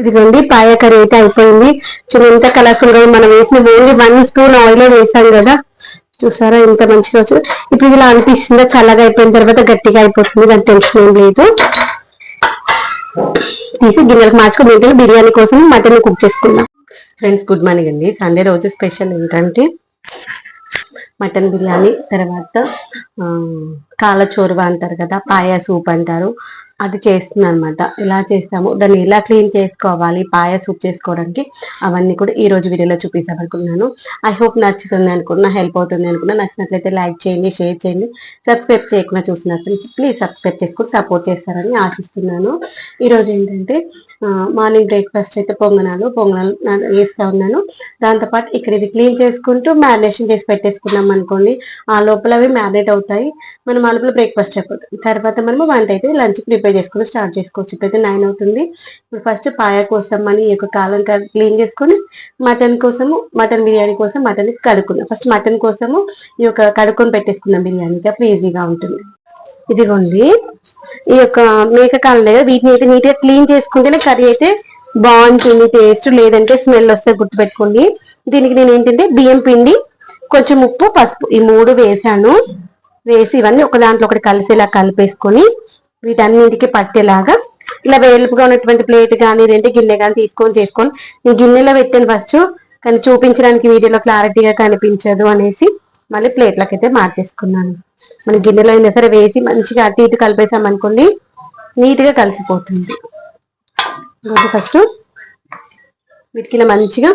ఇదిగోండి పాయ కర్రీ అయితే అయిపోయింది. చూడండి ఎంత కలర్ఫుల్గా మనం వేసిన ఓన్లీ వన్ స్పూన్ ఆయిల్ వేసాం కదా. చూసారా ఎంత మంచిగా వచ్చింది. ఇప్పుడు ఇలా అనిపిస్తుందా? చల్లగా అయిపోయిన తర్వాత గట్టిగా అయిపోతుంది దాని టెన్షన్ ఏం లేదు. తీసి గిన్నెలకు మార్చుకుని దీంట్లో బిర్యానీ కోసం మటన్ కుక్ చేసుకుందాం. ఫ్రెండ్స్ గుడ్ మార్నింగ్ అండి. సండే రోజు స్పెషల్ ఏంటంటే మటన్ బిర్యానీ తర్వాత కాళ్ళ చోరువ అంటారు కదా పాయ సూప్ అంటారు. అది చేస్తుంది అనమాట ఎలా చేస్తాము దాన్ని ఎలా క్లీన్ చేసుకోవాలి పాయ సూప్ చేసుకోవడానికి అవన్నీ కూడా ఈ రోజు వీడియోలో చూపిస్తామనుకున్నాను ఐ హోప్ నచ్చుతుంది అనుకున్నా హెల్ప్ అవుతుంది అనుకున్నా నచ్చినట్లయితే లైక్ చేయండి షేర్ చేయండి. సబ్స్క్రైబ్ చేయకుండా చూసిన ప్లీజ్ సబ్స్క్రైబ్ చేసుకుని సపోర్ట్ చేస్తారని ఆశిస్తున్నాను. ఈ రోజు ఏంటంటే మార్నింగ్ బ్రేక్ఫాస్ట్ అయితే పొంగనాలు పొంగనాలు వేస్తూ ఉన్నాను. దాంతోపాటు ఇక్కడ ఇవి క్లీన్ చేసుకుంటూ మ్యారినేషన్ చేసి పెట్టేసుకున్నాం అనుకోండి ఆ లోపల అవి మ్యారినేట్ అవుతాయి. మనం ఆ లోపల బ్రేక్ఫాస్ట్ అయిపోతుంది. తర్వాత మనము వంట అయితే లంచ్ ప్రిపేర్ చేసుకుని స్టార్ట్ చేసుకోవచ్చు. ఇప్పుడైతే నైన్ అవుతుంది. ఇప్పుడు ఫస్ట్ పాయ కోసం అని ఈ యొక్క కాలం క్లీన్ చేసుకొని మటన్ కోసము మటన్ బిర్యానీ కోసం మటన్ కడుక్కున్నాం ఫస్ట్ మటన్ కోసము ఈ యొక్క కడుక్కొని పెట్టేసుకున్నాం బిర్యానీకి అప్పుడు ఈజీగా ఉంటుంది. ఇదిగోండి. ఈ యొక్క మేక కాలం లేదా వీటిని అయితే నీట్గా క్లీన్ చేసుకుంటేనే కర్రీ అయితే బాగుంటుంది టేస్ట్ లేదంటే స్మెల్ వస్తే గుర్తుపెట్టుకోండి. దీనికి నేను ఏంటంటే బియ్యం పిండి కొంచెం ఉప్పు పసుపు ఈ మూడు వేసాను. వేసి ఇవన్నీ ఒక దాంట్లో ఒకటి కలిసేలా కలిపేసుకొని వీటన్నింటికి పట్టేలాగా ఇలా వేలుపుగా ఉన్నటువంటి ప్లేట్ కానీ రెండు గిన్నె కానీ తీసుకొని చేసుకొని నేను గిన్నెలో పెట్టాను ఫస్ట్ కానీ చూపించడానికి వీడియోలో క్లారిటీగా కనిపించదు అనేసి మళ్ళీ ప్లేట్లకి అయితే మార్చేసుకున్నాను. మన గిన్నెలో అయినా సరే వేసి మంచిగా అటు ఇటు కలిపేసాం అనుకోండి కలిసిపోతుంది. ఫస్ట్ వీటికి ఇలా మంచిగా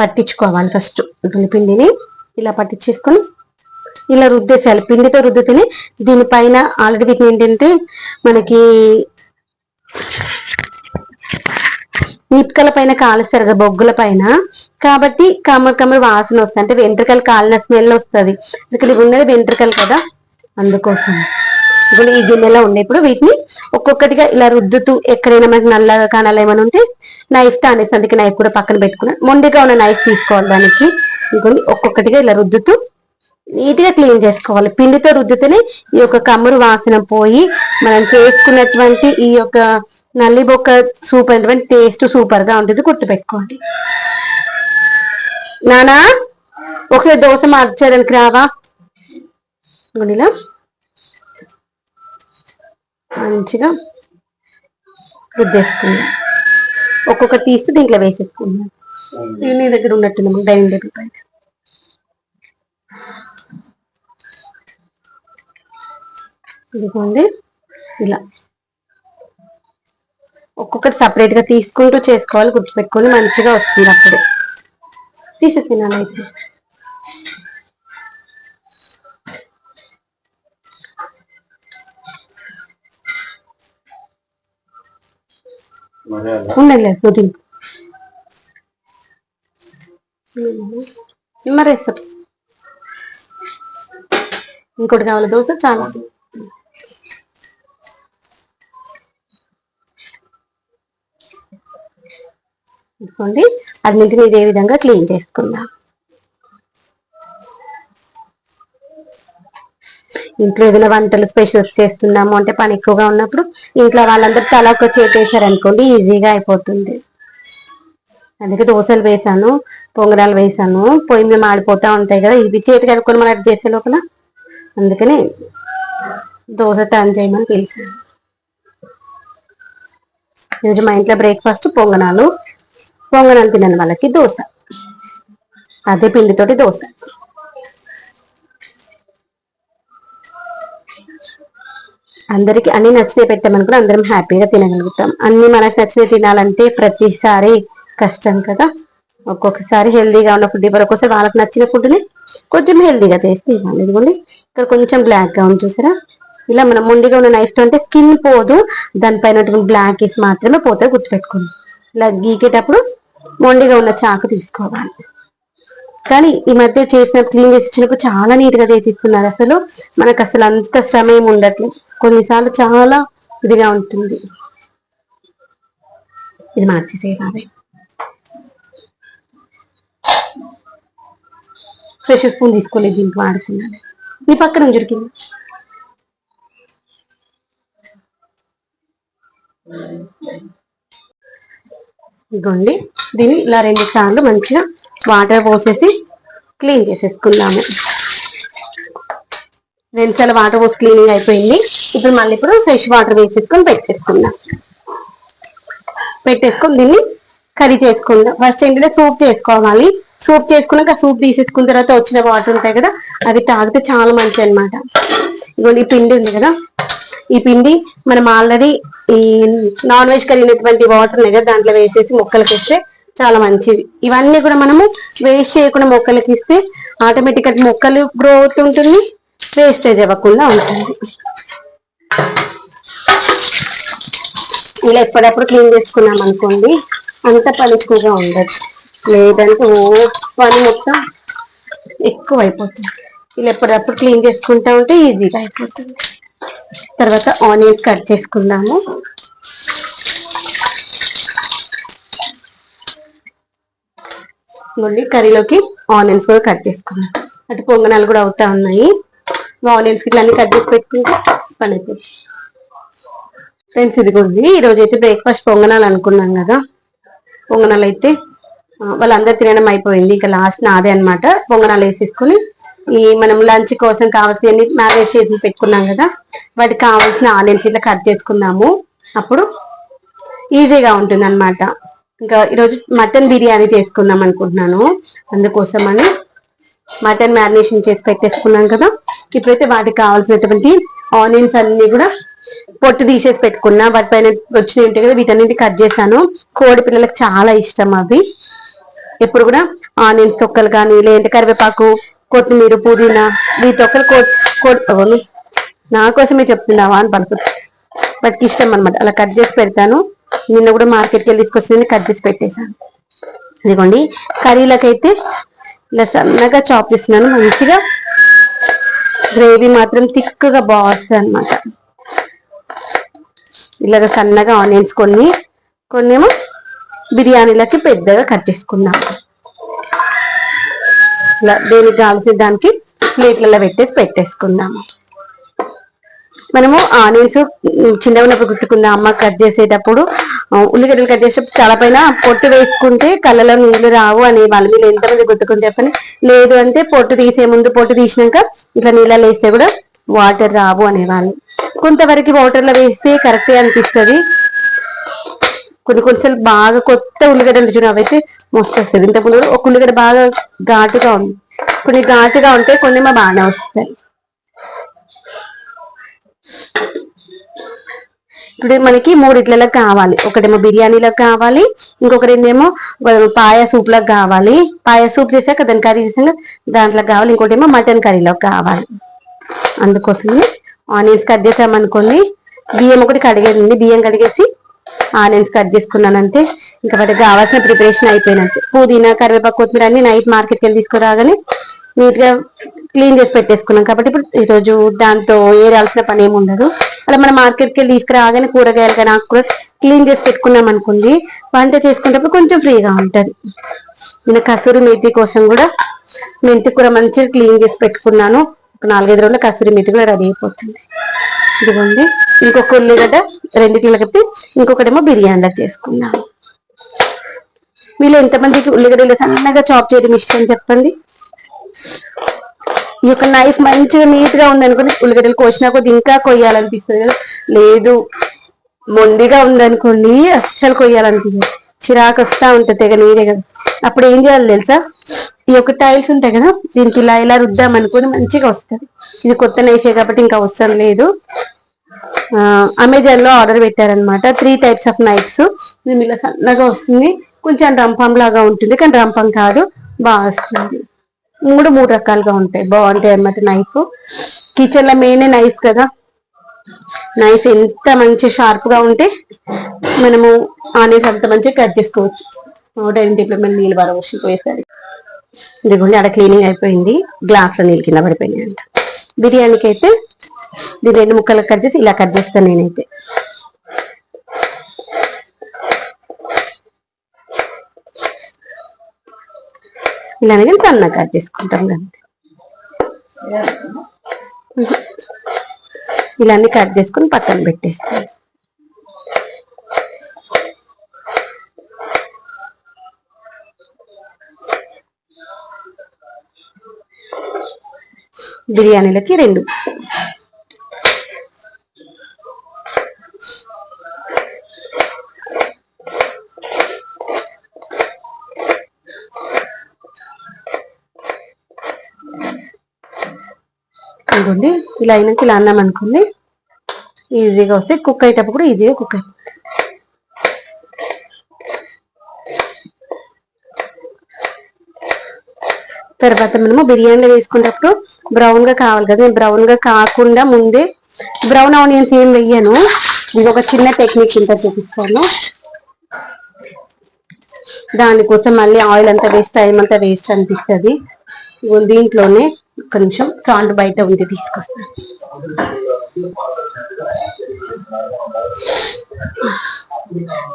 పట్టించుకోవాలి ఫస్ట్ పిండిని. ఇలా పట్టించేసుకొని ఇలా రుద్దేసేయాలి. పిండితో రుద్దితేనే దీనిపైన ఆల్రెడీ వీటిని ఏంటంటే మనకి నిప్కల పైన కాలుస్తారు కదా బొగ్గుల పైన. కాబట్టి కమ్మరి కమ్మరి వాసన వస్తుంది. అంటే వెంట్రుకలు కాలిన స్మెల్ వస్తుంది. ఇక్కడ ఉన్నది వెంట్రుకలు కదా అందుకోసం. ఇప్పుడు ఈ గిన్నెలో ఉండే ఇప్పుడు వీటిని ఒక్కొక్కటిగా ఇలా రుద్దుతూ ఎక్కడైనా మనకి నల్లగా కానాలి ఏమైనా ఉంటే నైఫ్తో అనేసి అందుకే నైఫ్ కూడా పక్కన పెట్టుకున్నాను మొండిగా ఉన్న నైఫ్ తీసుకోవాలి దానికి. ఇంకొన్ని ఒక్కొక్కటిగా ఇలా రుద్దుతూ నీట్గా క్లీన్ చేసుకోవాలి. పిండితో రుద్దితేనే ఈ యొక్క కమ్మురు వాసన పోయి మనం చేసుకున్నటువంటి ఈ యొక్క నల్లి బొక్క సూప్ అనేటువంటి టేస్ట్ సూపర్గా ఉంటుంది గుర్తుపెట్టుకోండి. నానా ఒకసారి దోశ మార్చడానికి రావా? ఇలా మంచిగా రుద్దేసుకుందాం ఒక్కొక్క తీసి దీంట్లో వేసేసుకుందాం నేను నీ దగ్గర ఉన్నట్టున్నాము డైనింగ్ టేబుల్ పైన. ఇదిగోండి ఇలా. ఒక్కొక్కటి సపరేట్గా తీసుకుంటూ చేసుకోవాలి గుర్తుపెట్టుకొని మంచిగా వస్తుంది అప్పుడు. తీసేసినాను అయితే. ఉండలే పుదీన్ నిమ్మరేస్తారు ఇంకోటి కావాలి దోశ? చాలా. తీసుకోండి అన్నింటిని ఇదే విధంగా క్లీన్ చేసుకుందాం. ఇంట్లో ఏదైనా వంటలు స్పెషల్స్ చేస్తున్నాము అంటే పని ఎక్కువగా ఉన్నప్పుడు ఇంట్లో వాళ్ళందరూ తల ఒక చేసేసారు అనుకోండి ఈజీగా అయిపోతుంది. అందుకే దోశలు వేసాను పొంగరాలు వేసాను పొయ్యి మీద మాడిపోతూ ఉంటాయి కదా ఇది చేతి కనుక్కొని మనం చేసే లోపల. అందుకని దోశ టర్న్ చేయమని పిలిచాను. ఈరోజు మా ఇంట్లో బ్రేక్ఫాస్ట్ పొంగనాలు. పొంగనాలు తినని వాళ్ళకి దోశ. అదే పిండితోటి దోశ. అందరికి అన్ని నచ్చినవి పెట్టామనుకుని అందరం హ్యాపీగా తినగలుగుతాం. అన్ని మనకు నచ్చినవి తినాలంటే ప్రతిసారి కష్టం కదా. ఒక్కొక్కసారి హెల్దీగా ఉన్న ఫుడ్ ఇవ్వరు. ఒక్కొక్కసారి వాళ్ళకి నచ్చిన ఫుడ్ని కొంచెం హెల్దీగా చేస్తే ఇవ్వాలి ఇదిగోండి. ఇక్కడ కొంచెం బ్లాక్గా ఉంది చూసారా? ఇలా మనం ముందుగా ఉన్న నైఫ్తో అంటే స్కిన్ పోదు. దానిపైన బ్లాక్ ఇఫ్ మాత్రమే పోతే గుర్తుపెట్టుకోండి. ఇలా గీకేటప్పుడు మొండిగా ఉన్న చాకు తీసుకోవాలి. కానీ ఈ మధ్య చేసిన క్లీన్ చేసి ఇచ్చినప్పుడు చాలా నీట్గా చేసి చేసిస్తున్నారు అసలు మనకు అసలు అంత శ్రమ ఏమి ఉండట్లేదు. కొన్నిసార్లు చాలా ఇదిగా ఉంటుంది. ఇది మార్చేసేయాలి. ఫ్రెష్ స్పూన్ తీసుకోలేదు దీనికి వాడుతున్నాను ఈ పక్కన దొరికింది ఇదిగోండి. దీన్ని ఇలా రెండు సార్లు మంచిగా వాటర్ పోసేసి క్లీన్ చేసేసుకుందాము. రెండు సార్లు వాటర్ పోసి క్లీనింగ్ అయిపోయింది. ఇప్పుడు మళ్ళీ ఇప్పుడు ఫ్రెష్ వాటర్ వేసేసుకొని పెట్టేసుకుందాం. పెట్టేసుకొని దీన్ని కర్రీ చేసుకుందాం. ఫస్ట్ ఏంటంటే సూప్ చేసుకోవాలి. సూప్ చేసుకున్నాక సూప్ తీసేసుకున్న తర్వాత వచ్చిన వాటర్ ఉంటాయి కదా అవి తాగితే చాలా మంచిది అనమాట ఇదిగోండి ఈ పిండి ఉంది కదా. ఈ పిండి మనం ఆల్రెడీ ఈ నాన్ వెజ్ కలిగినటువంటి వాటర్ ఉన్నాయి కదా దాంట్లో వేసేసి మొక్కలకి ఇస్తే చాలా మంచిది. ఇవన్నీ కూడా మనము వేస్ట్ చేయకుండా మొక్కలకి ఇస్తే ఆటోమేటిక్గా మొక్కలు గ్రోత్ ఉంటుంది వేస్టేజ్ అవ్వకుండా ఉంటుంది. ఇలా ఎప్పుడప్పుడు క్లీన్ చేసుకున్నాం అనుకోండి అంత పని ఎక్కువగా ఉండదు. లేదంటే ఓ పని మొత్తం ఎక్కువ అయిపోతుంది. ఇలా ఎప్పుడప్పుడు క్లీన్ చేసుకుంటా ఉంటే ఈజీగా అయిపోతుంది. తర్వాత ఆనియన్స్ కట్ చేసుకుందాము. మళ్ళీ కర్రీలోకి ఆనియన్స్ కూడా కట్ చేసుకున్నాం అటు పొంగనాలు కూడా అవుతా ఉన్నాయి. ఆనియన్స్ ఇట్లా అన్ని కట్ చేసి పెట్టుకుంటే పని అయిపోతుంది ఫ్రెండ్స్ ఇదిగోండి ఈరోజు అయితే బ్రేక్ఫాస్ట్ పొంగనాలు అనుకున్నాం కదా. పొంగనాలు అయితే వాళ్ళందరూ తినడం అయిపోయింది. ఇంకా లాస్ట్ నాదే అన్నమాట. పొంగనాలు వేసేసుకుని ఈ మనం లంచ్ కోసం కావాల్సిన మ్యారేజ్ చేసి పెట్టుకున్నాం కదా. వాటికి కావాల్సిన ఆనియన్స్ ఇట్లా కట్ చేసుకున్నాము అప్పుడు ఈజీగా ఉంటుంది అనమాట ఇంకా ఈరోజు మటన్ బిర్యానీ చేసుకుందాం అనుకుంటున్నాను. అందుకోసం అని మటన్ మ్యారినేషన్ చేసి పెట్టేసుకున్నాం కదా. ఇప్పుడైతే వాటికి కావాల్సినటువంటి ఆనియన్స్ అన్ని కూడా పొట్టు తీసేసి పెట్టుకున్నా. వాటిపైన వచ్చినవి ఉంటాయి కదా వీటన్నిటి కట్ చేశాను. కోడి పిల్లలకు చాలా ఇష్టం అవి. ఎప్పుడు కూడా ఆనియన్స్ తొక్కలు కానీ లేదంటే కరివేపాకు కొత్తిమీర పుదీనా ఈ తొక్కలు కోడి కో- నా కోసమే చెప్తున్నావా అని పడుతుంది వాటికి ఇష్టం అనమాట అలా కట్ చేసి పెడతాను. నిన్న కూడా మార్కెట్కి వెళ్ళి తీసుకొచ్చింది కట్ చేసి పెట్టేశాను. ఇదిగోండి. కర్రీలకైతే ఇలా సన్నగా చాప్ చేస్తున్నాను. మంచిగా గ్రేవీ మాత్రం థిక్గా బాగా అనమాట ఇలాగ సన్నగా ఆనియన్స్ కొన్ని కొన్నేమో బిర్యానీలకి పెద్దగా కట్ చేసుకున్నాం ఇలా దేనికి కావాల్సిన దానికి ప్లేట్లలో పెట్టేసి పెట్టేసుకుందాము మనము ఆనియన్స్ చిన్నగా ఉన్నప్పుడు గుర్తుకుందాం. అమ్మ కట్ చేసేటప్పుడు ఉల్లిగడ్డలు కట్ చేసేటప్పుడు తలపైన పొట్టు వేసుకుంటే కళ్ళలో నీళ్ళు రావు అని వాళ్ళ మీరు ఎంతమంది గుర్తుకుని చెప్పని లేదు అంటే పొట్టు తీసే ముందు పొట్టు తీసినాక ఇట్లా నీళ్ళలో వేస్తే కూడా వాటర్ రావు అనేవాళ్ళు. కొంతవరకు వాటర్లో వేస్తే కరెక్టే అనిపిస్తుంది. కొన్ని కొంచెం బాగా కొత్త ఉల్లిగడ్డలు చూడ అవైతే మస్తు వస్తుంది. ఇంతకుముందు ఒక ఉల్లిగడ్డ బాగా ఘాటుగా ఉంది. కొన్ని ఘాటుగా ఉంటాయి కొన్ని మా బాగానే వస్తాయి. ఇప్పుడు మనకి మూడిట్లలో కావాలి. ఒకటేమో బిర్యానీలో కావాలి ఇంకొకటేమో పాయ సూప్లో కావాలి. పాయ సూప్ చేసాక దాని కర్రీ చేసాక దాంట్లో కావాలి ఇంకోటేమో మటన్ కర్రీలో కావాలి. అందుకోసమే ఆనియన్స్ కట్ చేసామనుకోండి బియ్యం ఒకటి కడిగేది బియ్యం కడిగేసి ఆనియన్స్ కట్ చేసుకున్నానంటే ఇంకా వాటికి కావాల్సిన ప్రిపరేషన్ అయిపోయినంతే పుదీనా కరివేపాకు కొత్తిమీర అన్ని నైట్ మార్కెట్కి వెళ్ళి తీసుకురాగానే నీట్గా క్లీన్ చేసి పెట్టేసుకున్నాం. కాబట్టి ఇప్పుడు ఈరోజు దాంతో ఏరాల్సిన పని ఏమి ఉండదు. అలా మనం మార్కెట్కి వెళ్ళి తీసుకురాగానే కూరగాయలు కానీ ఆకు కూడా క్లీన్ చేసి పెట్టుకున్నాం అనుకోండి వంట చేసుకునేటప్పుడు కొంచెం ఫ్రీగా ఉంటుంది. నేను కసూరి మేతి కోసం కూడా మెంతి కూర మంచిగా క్లీన్ చేసి పెట్టుకున్నాను. ఒక నాలుగైదు రోజులు కసూరి మేతి కూడా రెడీ అయిపోతుంది. ఇదిగోండి ఇంకొక ఉల్లిగడ్డ రెండిటిలో కలిపి ఇంకొకటేమో బిర్యానీలకు చేసుకున్నాను. మీలో ఎంతమందికి ఉల్లిగడ్డలు సన్నగా చాప్ చేయడం ఇష్టం చెప్పండి? ఈ యొక్క నైఫ్ మంచిగా నీట్గా ఉందనుకోండి ఉల్లిగడ్డలు కోసినా కొద్ది ఇంకా కొయ్యాలనిపిస్తుంది కదా. లేదు మొండిగా ఉందనుకోండి అస్సలు కొయ్యాలనిపించదు. చిరాకు వస్తా ఉంటుంది తెగ నీరే కదా. అప్పుడు ఏం చేయాలి తెలుసా? ఈ యొక్క టైల్స్ ఉంటాయి కదా దీనికి ఇలా ఇలా రుద్దాం అనుకుని మంచిగా వస్తుంది. ఇది కొత్త నైఫే కాబట్టి ఇంకా అవసరం లేదు. అమెజాన్లో ఆర్డర్ పెట్టారనమాట త్రీ టైప్స్ ఆఫ్ నైఫ్స్ ఇది ఇలా సన్నగా వస్తుంది. కొంచెం రంపం లాగా ఉంటుంది కానీ రంపం కాదు. బాగా వస్తుంది. మూడు మూడు రకాలుగా ఉంటాయి. బాగుంటాయి అన్నమాట నైఫ్ కిచెన్లో మెయిన్ నైఫ్ కదా. నైఫ్ ఎంత మంచి షార్ప్గా ఉంటే మనము ఆనేసి అంత మంచిగా కట్ చేసుకోవచ్చు. డైనింగ్ టేబుల్ మీద నీళ్ళు వరవచ్చి పోయేసరి ఇదిగోండి ఆడ క్లీనింగ్ అయిపోయింది. గ్లాస్లో నీళ్ళు కింద పడిపోయినాయి అంట బిర్యానీకి అయితే దీని రెండు ముక్కలు కట్ చేసి ఇలా కట్ చేస్తాను నేనైతే. ఇలా అనేది కట్ చేసుకుంటాం ఇలాన్ని కట్ చేసుకుని పక్కన పెట్టేస్తాం బిర్యానీలకి రెండు. అనుకోండి ఇలా అయినాక ఇలా అన్నాం అనుకోండి ఈజీగా వస్తే కుక్ అయ్యేటప్పుడు కూడా ఈజీగా కుక్ అయిపోతుంది తర్వాత మనము బిర్యానీలో వేసుకునేటప్పుడు బ్రౌన్గా కావాలి కదా. నేను బ్రౌన్గా కాకుండా ముందే బ్రౌన్ ఆనియన్స్ ఏం వెయ్యను ఇది ఒక చిన్న టెక్నిక్ ఇంత చూపిస్తాను. దానికోసం మళ్ళీ ఆయిల్ అంతా వేస్ట్ టైం అంతా వేస్ట్ అనిపిస్తుంది. దీంట్లోనే ఒక నిమిషం సాల్ట్ బయట ఉంది తీసుకొస్తాను.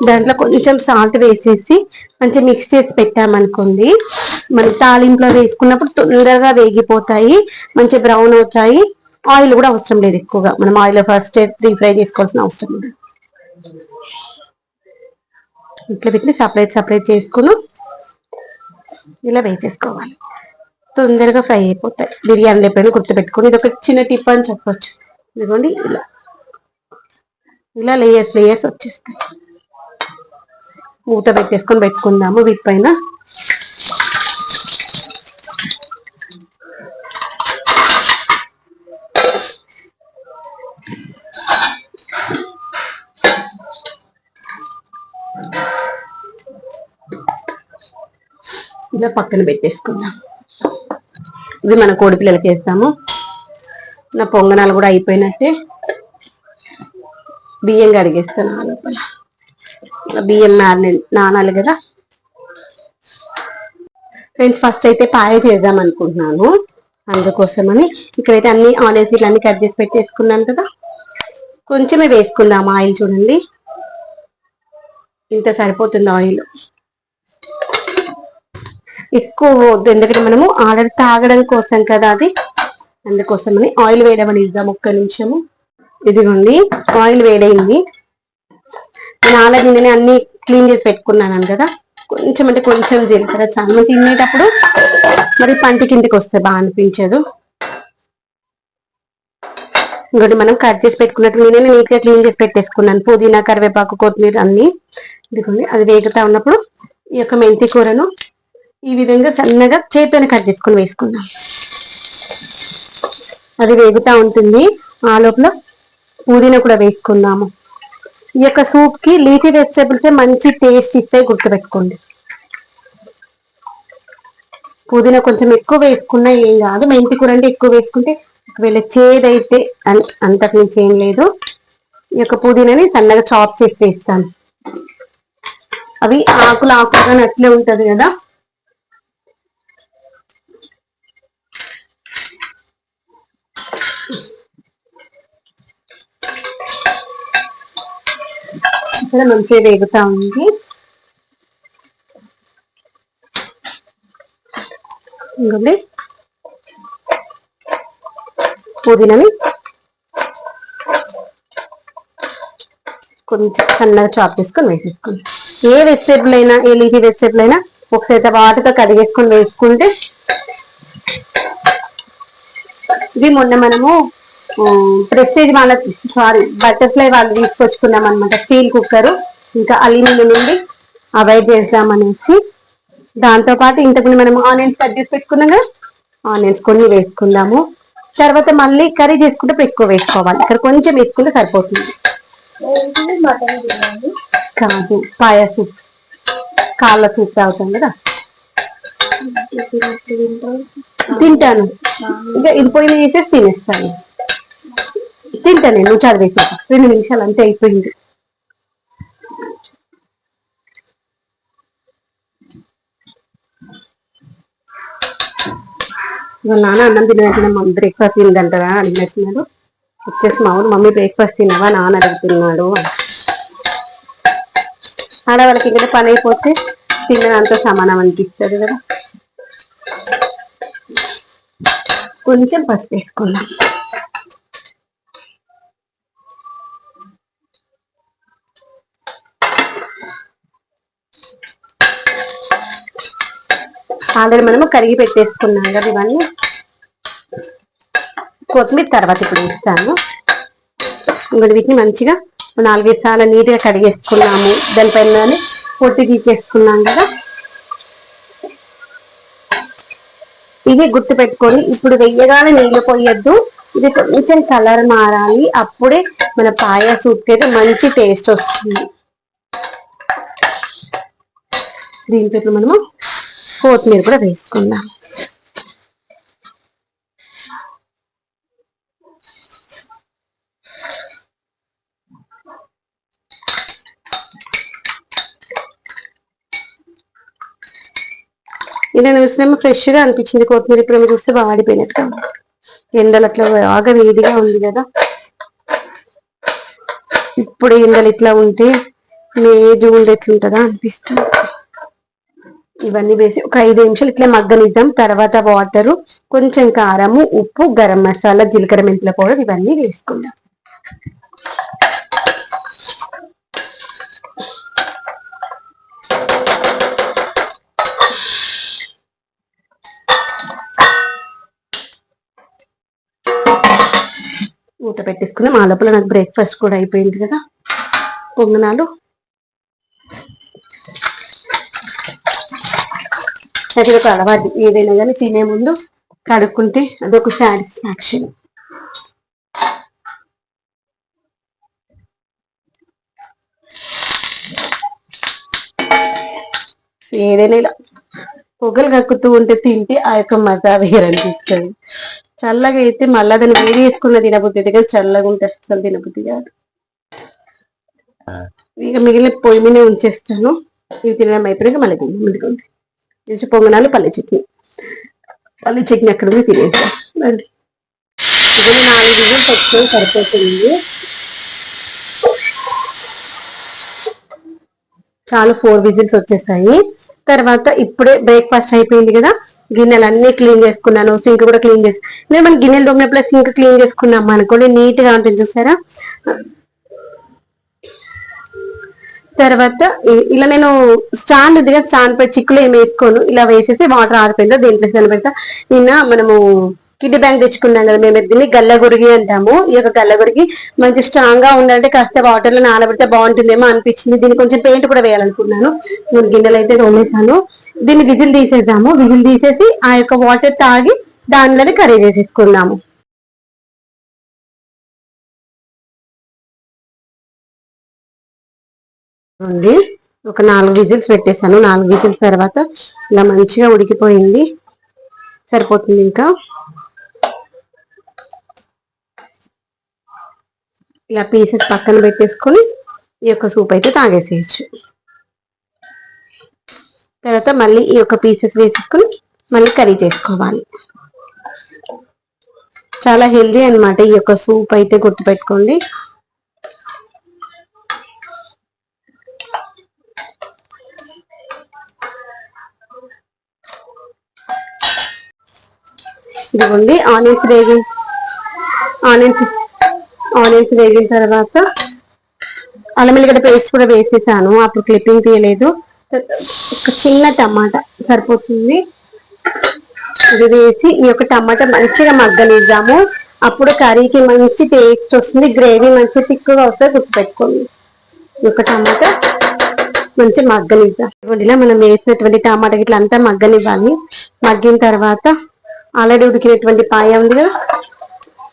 దాంట్లో కొంచెం సాల్ట్ వేసేసి మంచిగా మిక్స్ చేసి పెట్టామనుకోండి మన తాలింపులో వేసుకున్నప్పుడు తొందరగా వేగిపోతాయి మంచిగా బ్రౌన్ అవుతాయి. ఆయిల్ కూడా అవసరం లేదు ఎక్కువగా. మనం ఆయిల్ ఫస్ట్ త్రీ ఫ్రై చేసుకోవాల్సిన అవసరం లేదు. ఇట్లా పెట్టి సపరేట్ సపరేట్ చేసుకుని ఇలా వేసేసుకోవాలి. తొందరగా ఫ్రై అయిపోతాయి. బిర్యానీ ఎప్పుడైనా గుర్తుపెట్టుకొని ఇది ఒక చిన్న టిప్ అని చెప్పొచ్చు. ఇదిగోండి ఇలా. ఇలా లేయర్స్ లేయర్స్ వచ్చేస్తాయి. మూత పెట్టేసుకొని పెట్టుకుందాము వీటి పైన. ఇలా పక్కన పెట్టేసుకుందాం. ఇవి మన కోడి పిల్లలకి వేస్తాము. నా పొంగనాలు కూడా అయిపోయినట్టే. బియ్యం కడిగేస్తాను ఆ లోపల. బియ్యం నాన నానాలి కదా. ఫ్రెండ్స్ ఫస్ట్ అయితే పాయ చేద్దాం అనుకుంటున్నాను. అందుకోసమని ఇక్కడైతే అన్ని ఆనియన్స్ ఇట్లా అన్ని కట్ చేసి పెట్టేసుకున్నాను కదా. కొంచెమే వేసుకుందాం ఆయిల్ చూడండి. ఇంత సరిపోతుంది ఆయిల్. ఎక్కువ వద్దు. ఎందుకంటే మనము ఆర్డర్ తాగడం కోసం కదా అది. అందుకోసమని ఆయిల్ వేయడం అని ఇద్దాం ఒక్క నిమిషము. ఇదిగోండి ఆయిల్ వేడైంది. నేను ఆల్రెడీ నేను అన్ని క్లీన్ చేసి పెట్టుకున్నాను కదా. కొంచెం అంటే కొంచెం జీలకర్ర చాలా తినేటప్పుడు మరి పంటి కిందకి వస్తే బాగా అనిపించదు. ఇంకోటి మనం కట్ చేసి పెట్టుకున్నట్టు నేనే నీట్గా క్లీన్ చేసి పెట్టేసుకున్నాను. పుదీనా కరివేపాకు కొత్తిమీర అన్ని. ఇదిగోండి అది వేగుతా ఉన్నప్పుడు ఈ యొక్క మెంతి కూరను ఈ విధంగా సన్నగా చేతిని కట్ చేసుకొని వేసుకుందాం. అది వేగుతా ఉంటుంది. ఆ లోపల పుదీనా కూడా వేసుకుందాము. ఈ యొక్క సూప్కి లీఫీ వెజిటేబుల్స్ మంచి టేస్ట్ ఇస్తాయి గుర్తుపెట్టుకోండి. పుదీనా కొంచెం ఎక్కువ వేసుకున్నా ఏం కాదు. మెంతి కూర అంటే ఎక్కువ వేసుకుంటే ఒకవేళ చేదైతే అన్- అంతకు మించి ఏం లేదు. ఈ యొక్క పుదీనాని సన్నగా చాప్ చేసి వేస్తాను. అవి ఆకులు ఆకులుగానే అట్లే ఉంటుంది కదా. కూడా మంచిగా వేగుతా ఉంది. ఇంకోండి పుదీనాని. కొంచెం సన్నగా చాప్ చేసుకొని వేసేసుకోండి ఏ వెజిటేబుల్ అయినా ఏ లీఫీ వెజిటేబుల్ అయినా ఒకసారి వాటితో కడిగేసుకొని వేసుకుంటే ఇది మొన్న మనము ప్రెస్టేజ్ వాళ్ళ సారీ బటర్ఫ్లై వాళ్ళు తీసుకొచ్చుకున్నాం అనమాట స్టీల్ కుక్కర్ ఇంకా అల్యూమినియం నుండి అవాయిడ్ చేద్దామనేసి. దాంతో పాటు ఇంతకుముందు మనం ఆనియన్స్ కట్ చేసి పెట్టుకున్నాం కదా ఆనియన్స్ కొన్ని వేసుకుందాము. తర్వాత మళ్ళీ కర్రీ చేసుకుంటే ఎక్కువ వేసుకోవాలి. ఇక్కడ కొంచెం వేసుకుంటే సరిపోతుంది. కాదు పాయ సూప్ కాళ్ళ సూప్ తాగుతాం కదా. తింటాను. ఇంకా ఇది పోయిన వేసేసి తినేస్తాను. తింటాను నేను చదివేసి రెండు నిమిషాలు అంతే అయిపోయింది. నాన్న అన్నం తినడానికి మమ్మీ బ్రేక్ఫాస్ట్ తిందంటారా అడిగినట్టున్నాడు వచ్చేసి మామూలు మమ్మీ బ్రేక్ఫాస్ట్ తిన్నావా నాన్న అడుగుతున్నాడు అని. ఆడవాళ్ళకి ఇక్కడ పని అయిపోతే తిన్నదంతా సమానం అనిపిస్తుంది కదా. కొంచెం పసుపు వేసుకుందాం. ఆల్రెడీ మనము కరిగి పెట్టేసుకున్నాం కదా ఇవన్నీ. కొత్తిమీర తర్వాత ఇప్పుడు వేస్తాను. ఇంకోటి వీటిని మంచిగా నాలుగైదు సార్లు నీట్గా కడిగేసుకున్నాము. దానిపైన పొట్టి తీసేసుకున్నాం కదా. ఇది గుర్తు పెట్టుకొని ఇప్పుడు వెయ్యగానే నీళ్ళు పోయొద్దు. ఇది కొంచెం కలర్ మారాలి. అప్పుడే మన పాయ సూప్ అయితే మంచి టేస్ట్ వస్తుంది. దీంట్లో మనము కొత్తిమీర కూడా వేసుకుందాం. ఇలా చూసినామో ఫ్రెష్గా అనిపించింది కొత్తిమీర ఇప్పుడు చూస్తే వాడిపోయినట్టు ఎండలు అట్లా బాగా వేడిగా ఉంది కదా. ఇప్పుడు ఎండలు ఇట్లా ఉంటే మే జూన్ ఎట్లుంటుందా అనిపిస్తుంది. ఇవన్నీ వేసి ఒక ఐదు నిమిషాలు ఇట్లా మగ్గనిద్దాం. తర్వాత వాటర్ కొంచెం కారము ఉప్పు గరం మసాలా జీలకర్ర మెంతుల పౌడర్ ఇవన్నీ వేసుకుందాం. మూత పెట్టేసుకుందాం. ఆ లోపల నాకు బ్రేక్ఫాస్ట్ కూడా అయిపోయింది కదా. పొంగనాలు. అది ఒక అలవాటు. ఏదైనా కానీ తినే ముందు కడుక్కుంటే అదొక సాటిస్ఫాక్షన్. ఏదైనా ఇలా పొగలు కక్కుతూ ఉంటే తింటే ఆ యొక్క మజా వేరనిపిస్తుంది చల్లగా అయితే మళ్ళా దాన్ని వేడి చేసుకున్న తినబుద్ధి కానీ చల్లగా ఉంటే అసలు తినబుద్ధి కాదు. ఇక మిగిలిన పొయ్యి మీద ఉంచేస్తాను. ఇది తినడం అయిపోయాక మళ్ళీ తిన్నాం చేసి పొంగనాలు పల్లె చట్నీ. పల్లె చట్నీ అక్కడ ఉంది ఇది నాలుగు విజులు పెట్టుకొని సరిపోతుంది. చాలా ఫోర్ విజిల్స్ వచ్చేసాయి. తర్వాత ఇప్పుడే బ్రేక్ఫాస్ట్ అయిపోయింది కదా. గిన్నెలు అన్ని క్లీన్ చేసుకున్నాను. సింక్ కూడా క్లీన్ చేసి నేను మన గిన్నెలు తోమినప్పుడు సింక్ క్లీన్ చేసుకున్నాం అనుకోండి నీట్గా ఉంటుంది చూసారా? తర్వాత ఇలా నేను స్టాండ్ ఉంది స్టాండ్ పై చిక్కులు ఏమి వేసుకోను. ఇలా వేసేసి వాటర్ ఆరిపోయిందో దీంట్లో దాని పెడతా. నిన్న మనము కిడ్ బ్యాంక్ తెచ్చుకున్నాం కదా మేము దీన్ని గల్లగురిగి అంటాము. ఈ యొక్క గల్లగురిగి మంచి స్ట్రాంగ్గా ఉండాలంటే కాస్త వాటర్లో నానబెడితే బాగుంటుందేమో అనిపించింది. దీన్ని కొంచెం పెయింట్ కూడా వేయాలనుకున్నాను మూడు గిన్నెలు అయితే తోమేశాను. దీన్ని విజిల్ తీసేద్దాము. విజిల్ తీసేసి ఆ యొక్క వాటర్ తాగి దానిలోనే కర్రీ చేసేసుకున్నాము ఉంది. ఒక నాలుగు విజిల్స్ పెట్టేశాను. నాలుగు విజిల్స్ తర్వాత ఇలా మంచిగా ఉడికిపోయింది. సరిపోతుంది ఇంకా. ఇలా పీసెస్ పక్కన పెట్టేసుకొని ఈ యొక్క సూప్ అయితే తాగేసేయచ్చు. తర్వాత మళ్ళీ ఈ యొక్క పీసెస్ వేసేసుకొని మళ్ళీ కర్రీ చేసుకోవాలి. చాలా హెల్దీ అన్నమాట ఈ యొక్క సూప్ అయితే గుర్తుపెట్టుకోండి. ఇదిగోండి ఆనియన్స్ వేగి ఆనియన్స్ ఆనియన్స్ వేగిన తర్వాత అల్లం ఎల్లిగడ్డ పేస్ట్ కూడా వేసేసాను. అప్పుడు క్లిప్పింగ్ తీయలేదు. ఒక చిన్న టమాటా సరిపోతుంది. ఇది వేసి ఈ యొక్క టమాటా మంచిగా మగ్గనిద్దాము. అప్పుడు కర్రీకి మంచి టేస్ట్ వస్తుంది గ్రేవీ మంచి తిక్కుగా వస్తుంది గుర్తుపెట్టుకోండి. ఈ యొక్క టమాటా మంచి మగ్గనిద్దాం. ఇలా మనం వేసినటువంటి టమాటా ఇట్లా అంతా మగ్గనివ్వాలి. మగ్గిన తర్వాత ఆల్రెడీ ఉడికినటువంటి పాయ ఉంది కదా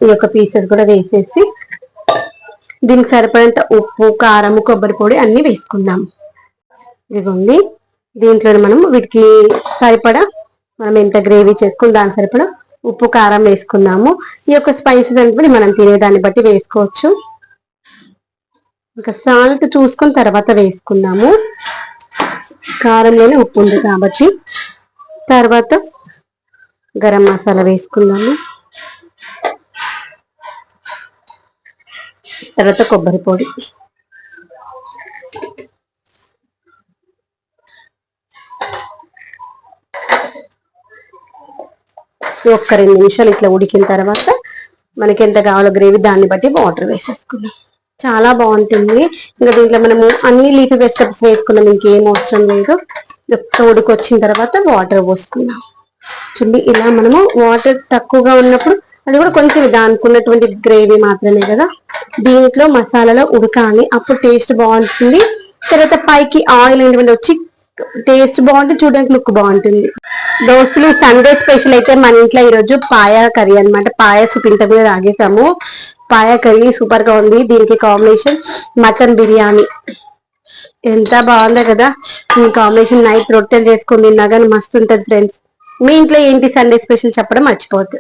ఈ యొక్క పీసెస్ కూడా వేసేసి దీనికి సరిపడంత ఉప్పు కారం కొబ్బరి పొడి అన్ని వేసుకుందాం. ఇదిగోండి దీంట్లో మనం వీటికి సరిపడా మనం ఎంత గ్రేవీ చేసుకుని దాని సరిపడా ఉప్పు కారం వేసుకున్నాము. ఈ యొక్క స్పైసెస్ అనేది మనం తినేదాన్ని బట్టి వేసుకోవచ్చు. ఇంకా సాల్ట్ చూసుకుని తర్వాత వేసుకున్నాము కారంలోనే ఉప్పు ఉంది కాబట్టి తర్వాత గరం మసాలా వేసుకుందాము. తర్వాత కొబ్బరి పొడి. ఒక్క రెండు నిమిషాలు ఇట్లా ఉడికిన తర్వాత మనకి ఎంత కావాలో గ్రేవీ దాన్ని బట్టి వాటర్ వేసేసుకుందాం. చాలా బాగుంటుంది. ఇంకా దీంట్లో మనము అన్ని లీఫీ వెజిటబుల్స్ వేసుకున్నాం. ఇంకేం అవసరం లేదు. ఒక్క ఉడికొచ్చిన తర్వాత వాటర్ పోసుకుందాం. చూడండి ఇలా మనము వాటర్ తక్కువగా ఉన్నప్పుడు అది కూడా కొంచెం దానికి ఉన్నటువంటి గ్రేవీ మాత్రమే కదా. దీంట్లో మసాలాలో ఉడకాలి అప్పుడు టేస్ట్ బాగుంటుంది. తర్వాత పైకి ఆయిల్ ఏంటంటే వచ్చి టేస్ట్ బాగుంటుంది చూడడానికి లుక్ బాగుంటుంది. దోస్తులు సండే స్పెషల్ అయితే మన ఇంట్లో ఈరోజు పాయా కర్రీ అన్నమాట. పాయా సుపింత మీద తాగేసాము. పాయా కర్రీ సూపర్గా ఉంది. దీనికి కాంబినేషన్ మటన్ బిర్యానీ. ఎంత బాగుందో కదా. ఈ కాంబినేషన్ నైట్ రొట్టెలు చేసుకుని తిన్నా కానీ మస్తు ఉంటుంది ఫ్రెండ్స్ మీ ఇంట్లో ఏంటి సండే స్పెషల్ చెప్పడం మర్చిపోవద్దు.